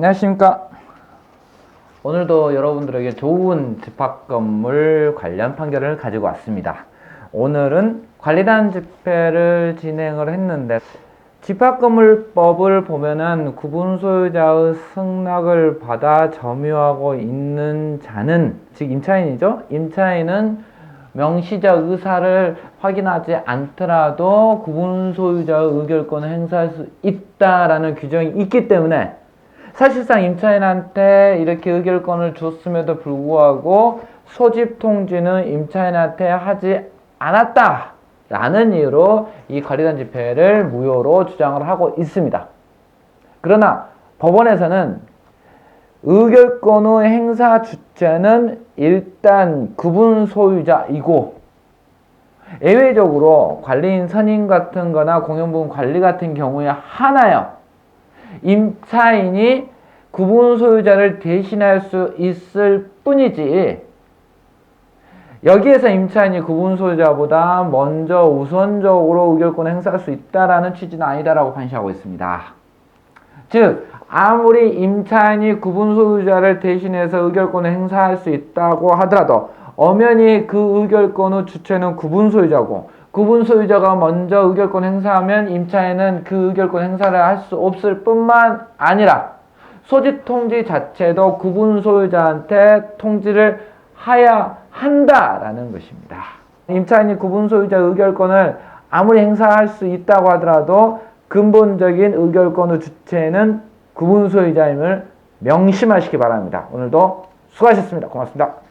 안녕하십니까. 오늘도 여러분들에게 좋은 집합 건물 관련 판결을 가지고 왔습니다. 오늘은 관리단 집회를 진행을 했는데 집합건물법을 보면은 구분 소유자의 승낙을 받아 점유하고 있는 자는 즉 임차인이죠. 임차인은 명시자 의사를 확인하지 않더라도 구분 소유자의 의결권을 행사할 수 있다라는 규정이 있기 때문에 사실상 임차인한테 이렇게 의결권을 줬음에도 불구하고 소집 통지는 임차인한테 하지 않았다. 라는 이유로 이 관리단 집회를 무효로 주장을 하고 있습니다. 그러나 법원에서는 의결권의 행사 주체는 일단 구분 소유자이고 예외적으로 관리인 선임 같은 거나 공용부분 관리 같은 경우에 하나요. 임차인이 구분 소유자를 대신할 수 있을 뿐이지 여기에서 임차인이 구분 소유자보다 먼저 우선적으로 의결권을 행사할 수 있다라는 취지는 아니다라고 판시하고 있습니다. 즉 아무리 임차인이 구분 소유자를 대신해서 의결권을 행사할 수 있다고 하더라도 엄연히 그 의결권의 주체는 구분 소유자고 구분 소유자가 먼저 의결권 행사하면 임차인은 그 의결권 행사를 할 수 없을 뿐만 아니라 소집 통지 자체도 구분 소유자한테 통지를 하야 한다라는 것입니다. 임차인이 구분 소유자 의결권을 아무리 행사할 수 있다고 하더라도 근본적인 의결권의 주체는 구분 소유자임을 명심하시기 바랍니다. 오늘도 수고하셨습니다. 고맙습니다.